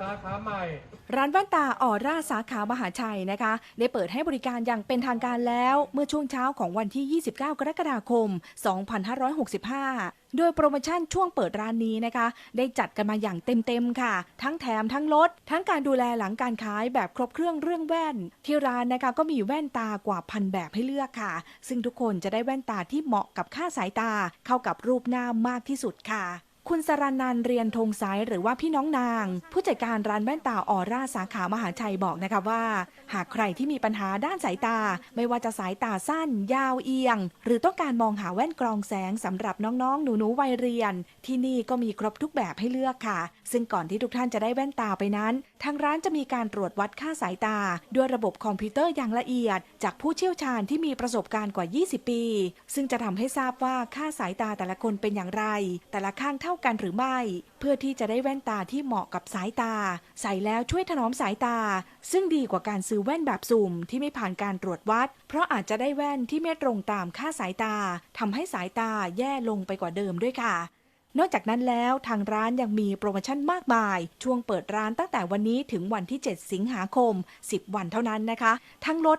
สาขาใหม่ ร้านแว่นตาออร่าสาขามหาชัยนะคะ ได้เปิดให้บริการอย่างเป็นทางการแล้วเมื่อช่วงเช้าของวันที่ 29 กรกฎาคม 2565 โดยโปรโมชั่นช่วงเปิดร้านนี้นะคะ ได้จัดกันมาอย่างเต็มๆค่ะ ทั้งแถมทั้งลด ทั้งการดูแลหลังการขายแบบครบเครื่องเรื่องแว่น ที่ร้านนะคะก็มีแว่นตากว่าพันแบบให้เลือกค่ะ ซึ่งทุกคนจะได้แว่นตาที่เหมาะกับค่าสายตา เข้ากับรูปหน้ามากที่สุดค่ะ คุณสรันนันเรียนธงสายหรือว่าพี่น้องนาง ผู้จัดการร้านแว่นตาออร่าสาขามหาชัยบอกนะคะว่า หากใครที่มีปัญหาด้านสายตา ไม่ว่าจะสายตาสั้น ยาวเอียง หรือต้องการมองหาแว่นกรองแสงสำหรับน้องๆ หนูๆวัยเรียน ที่นี่ก็มีครบทุกแบบให้เลือกค่ะ ซึ่งก่อนที่ทุกท่านจะได้แว่นตาไปนั้น ทางร้านจะมีการตรวจวัดค่าสายตา ด้วยระบบคอมพิวเตอร์อย่างละเอียด จากผู้เชี่ยวชาญที่มีประสบการณ์กว่า 20 ปี ซึ่งจะทำให้ทราบว่าค่าสายตาแต่ละคนเป็นอย่างไร แต่ละข้างเท่ากันหรือไม่ เพื่อที่จะได้แว่นตาที่เหมาะกับสายตา ใส่แล้วช่วยถนอมสายตา ซึ่งดีกว่าการซื้อแว่นแบบสุ่มที่ไม่ผ่านการตรวจวัด เพราะอาจจะได้แว่นที่ไม่ตรงตามค่าสายตาทำให้สายตาแย่ลงไปกว่าเดิมด้วยค่ะ นอกจากนั้นแล้วทางร้านยังมีโปรโมชั่นมากมาย ช่วงเปิดร้านตั้งแต่วันนี้ถึงวันที่ 7 สิงหาคม 10 วันเท่านั้นนะคะ ทั้งลด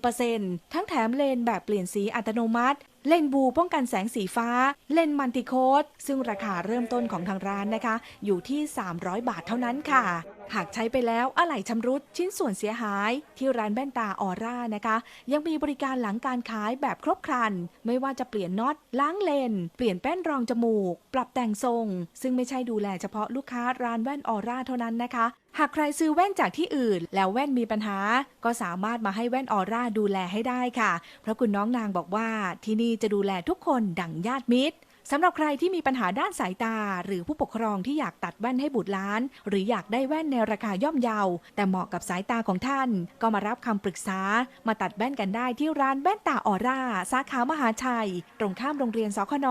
50-80%ทั้งแถมเลนแบบเปลี่ยนสีอัตโนมัติเลนบูป้องกันแสงสีฟ้า เลนมันติโคสซึ่งราคาเริ่มต้นของทางร้านนะคะ อยู่ที่ 300 บาทเท่านั้นค่ะ หากใช้ไปแล้วอะไหล่ชำรุดชิ้นส่วนเสียหาย ที่ร้านแว่นตาออร่านะคะ ยังมีบริการหลังการขายแบบครบครัน ไม่ว่าจะเปลี่ยนน็อต ล้างเลน เปลี่ยนแป้นรองจมูก ปรับแต่งทรง ซึ่งไม่ใช่ดูแลเฉพาะลูกค้าร้านแว่นออร่าเท่านั้นนะคะ หากใครซื้อแว่นจากที่อื่น แล้วแว่นมีปัญหา ก็สามารถมาให้แว่นออร่าดูแลให้ได้ค่ะ เพราะคุณน้องนางบอกว่าที่นี่จะดูแลทุกคนดั่งญาติมิตร สำหรับใครที่มีปัญหาด้านสายตา หรือผู้ปกครองที่อยากตัดแว่นให้บุตรล้าน หรืออยากได้แว่นในราคาย่อมเยา แต่เหมาะกับสายตาของท่าน ก็มารับคำปรึกษา มาตัดแว่นกันได้ที่ร้านแว่นตาออร่า สาขามหาชัย ตรงข้ามโรงเรียนสคน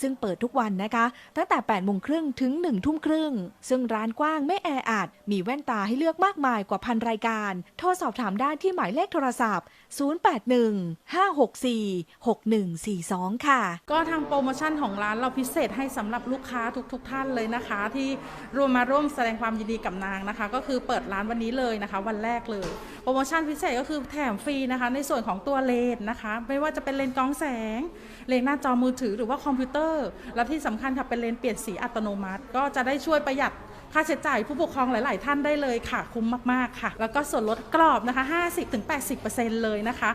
ซึ่งเปิดทุกวันนะคะ ตั้งแต่8โมงครึ่งถึง1ทุ่มครึ่ง ซึ่งร้านกว้างไม่แออัด มีแว่นตาให้เลือกมากมายกว่าพันรายการ โทรสอบถามได้ที่หมายเลขโทรศัพท์ 081-564-6142 ค่ะ ก็ทางโปรโมชั่นของร้านเราพิเศษให้สำหรับลูกค้าทุกๆทท่านเลยนะคะ ที่ร่วมมาร่วมแสดงความยินดีกับนางนะคะ ก็คือเปิดร้านวันนี้เลยนะคะ วันแรกเลยโปรโมชั่นพิเศษก็คือแถมฟรีนะคะ ในส่วนของตัวเลนนะคะ ไม่ว่าจะเป็นเลนกล้องแสง เลนหน้าจอมือถือหรือว่าคอมพิวเตอร์ และที่สำคัญค่ะเป็นเลนเปลี่ยนสีอัตโนมัติ ก็จะได้ช่วยประหยัด ค่าใช้จ่ายผู้ปกครองหลาย ๆ ท่านได้เลยค่ะ คุ้มมาก ๆ ค่ะ แล้วก็ส่วนลดกรอบนะคะ 50-80%เลยนะคะ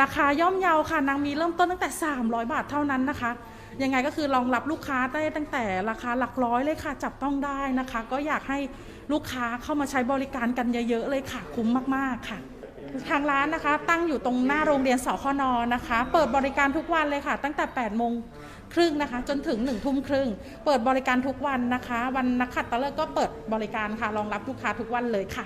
ราคาย่อมเยาค่ะ นางมีเริ่มต้นตั้งแต่ 300 บาทเท่านั้นนะคะ ยังไงก็คือรองรับลูกค้าได้ตั้งแต่ราคาหลักร้อยเลยค่ะ จับต้องได้นะคะ ก็อยากให้ลูกค้าเข้ามาใช้บริการกันเยอะ ๆ เลยค่ะ คุ้มมาก ๆ ค่ะ ทางร้านนะคะ ตั้งอยู่ตรงหน้าโรงเรียนสคนนะคะ เปิดบริการทุกวันเลยค่ะ ตั้งแต่8โมงครึ่งนะคะ จนถึง1ทุ่มครึ่ง เปิดบริการทุกวันนะคะ วันนักขัตฤกษ์ก็เปิดบริการค่ะ รองรับลูกค้าทุกวันเลยค่ะ